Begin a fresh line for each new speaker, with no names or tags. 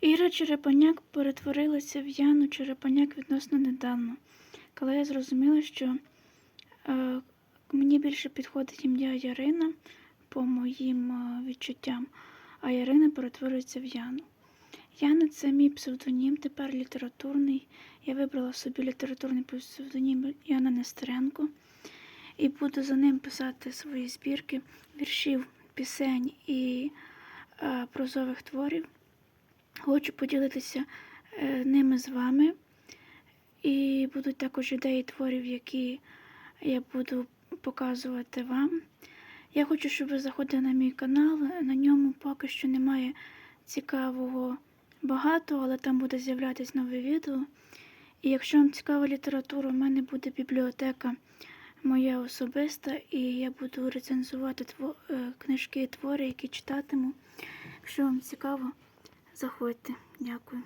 Іра Черепаняк перетворилася в Яну Черепаняк відносно недавно, коли я зрозуміла, що е, мені більше підходить ім'я Ярина по моїм е, відчуттям, а Ярина перетворюється в Яну. Яна це мій псевдонім, тепер літературний. Я вибрала собі літературний псевдонім Яна Нестеренко і буду за ним писати свої збірки віршів, пісень і е, прозових творів. Хочу поділитися е, ними з вами. І будуть також ідеї творів, які я буду показувати вам. Я хочу, щоб ви заходили на мій канал. На ньому поки що немає цікавого багато, але там буде з'являтися нове відео. І якщо вам цікава література, у мене буде бібліотека моя особиста, і я буду рецензувати е, книжки і твори, які читатиму. Якщо вам цікаво, заходьте. Дякую.